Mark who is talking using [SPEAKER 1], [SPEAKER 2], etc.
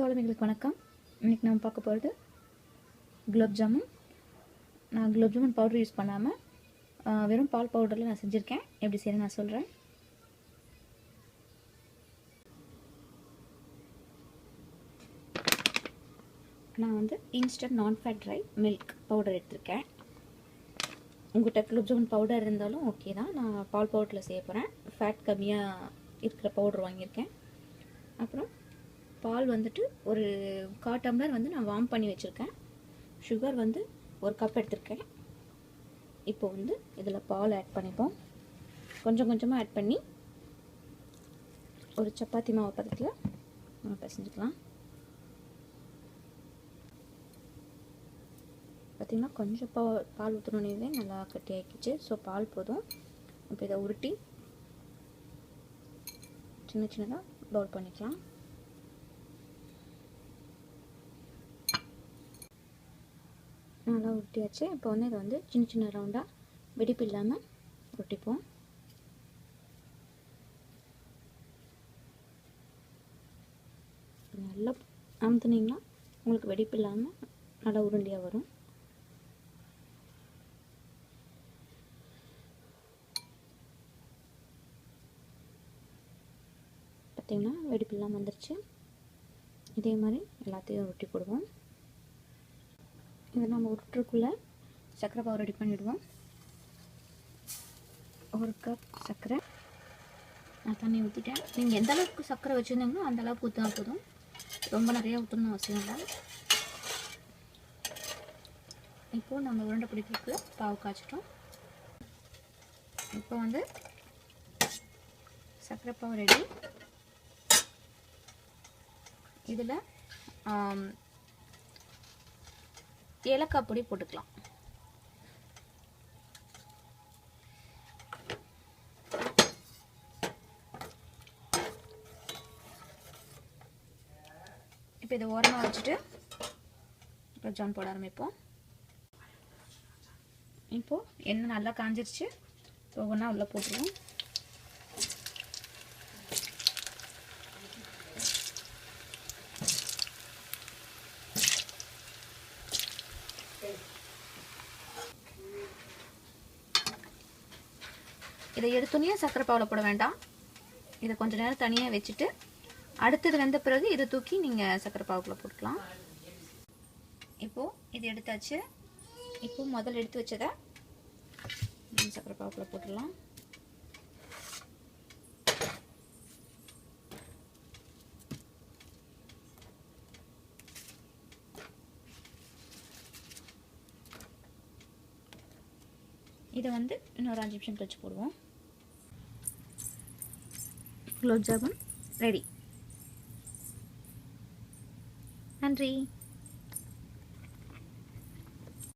[SPEAKER 1] தோழமைகளுக்கு வணக்கம். இன்றைக்கி நம்ம பார்க்க போகிறது குலோப் ஜாமுன். நான் குலோப் ஜாமுன் பவுடர் யூஸ் பண்ணாமல் வெறும் பால் பவுடரில் நான் செஞ்சுருக்கேன். எப்படி செய்யணும் நான் சொல்கிறேன் நான் வந்து இன்ஸ்டன்ட் நான் ஃபேட் ட்ரை மில்க் பவுடர் எடுத்திருக்கேன். உங்கள்கிட்ட குலோப் ஜாமுன் பவுடர் இருந்தாலும் ஓகே தான். நான் பால் பவுடரில் செய்ய போகிறேன் ஃபேட் கம்மியாக இருக்கிற பவுடர் வாங்கியிருக்கேன். அப்புறம் பால் வந்துட்டு ஒரு கா டம்ளர் வந்து நான் வார்ம் பண்ணி வச்சுருக்கேன். சுகர் வந்து ஒரு கப் எடுத்திருக்கேன். இப்போ வந்து இதில் பால் ஆட் பண்ணிப்போம். கொஞ்சம் கொஞ்சமாக ஆட் பண்ணி ஒரு சப்பாத்தி மாவு பதத்தில் நம்ம பிசைஞ்சுக்கலாம். பார்த்திங்கன்னா கொஞ்சம் பா பால் ஊற்றணுன்னே நல்லா கட்டி ஆக்கிச்சு ஸோ பால் போதும். இப்போ இதை உருட்டி சின்ன சின்னதாக பவுல் பண்ணிக்கலாம். நல்லா உருட்டியாச்சு. இப்போ வந்து இதை வந்து சின்ன சின்ன ரவுண்டாக வெடிப்பு இல்லாமல் உருட்டிப்போம். நல்லா அமுத்துனீங்கன்னா உங்களுக்கு வெடிப்பு இல்லாமல் நல்லா உருண்டியாக வரும். பார்த்திங்கன்னா வெடிப்பு இல்லாமல் வந்துருச்சு. இதே மாதிரி எல்லாத்தையும் ஒட்டி போடுவோம். இதை நம்ம உருட்டுக்குள்ளே சர்க்கரை பாவு ரெடி பண்ணிவிடுவோம் ஒரு கப் சர்க்கரை நான் தண்ணி ஊற்றிட்டேன் நீங்கள் எந்த அளவுக்கு சர்க்கரை வச்சுருந்தீங்களோ அந்த அளவுக்கு ஊற்றினா போதும். ரொம்ப நிறைய ஊற்றணும்னு அவசியம் இல்லை. இப்போது நம்ம உருண்டை பிடிக்கிறதுக்கு பாவு காய்ச்சிட்டோம். இப்போ வந்து சர்க்கரை பாவு ரெடி இதில் ஏலக்காய் பொடி போட்டுக்கலாம். இப்போ இதை ஓரமாக வச்சுட்டு இப்போ ஜான் போட ஆரம்பிப்போம். இப்போது எண்ணெய் நல்லா காஞ்சிருச்சு. ஒவ்வொன்றா உள்ளே போட்டுருவோம். இதை எடுத்துனே சர்க்கரை பாவில் போட வேண்டாம். இதை கொஞ்சம் நேரம் தனியாக வச்சுட்டு அடுத்தது வெந்த பிறகு இதை தூக்கி நீங்கள் சர்க்கரை பாவுக்குள்ளே போட்டுக்கலாம். இப்போது இது எடுத்தாச்சு. இப்போ முதல்ல எடுத்து வச்சதை சர்க்கரை பாவுக்குள்ளே போட்டுடலாம். இதை வந்து இன்னொரு அஞ்சு நிமிஷம் கழிச்சு போடுவோம். குலோப் ஜாமுன் ரெடி. நன்றி.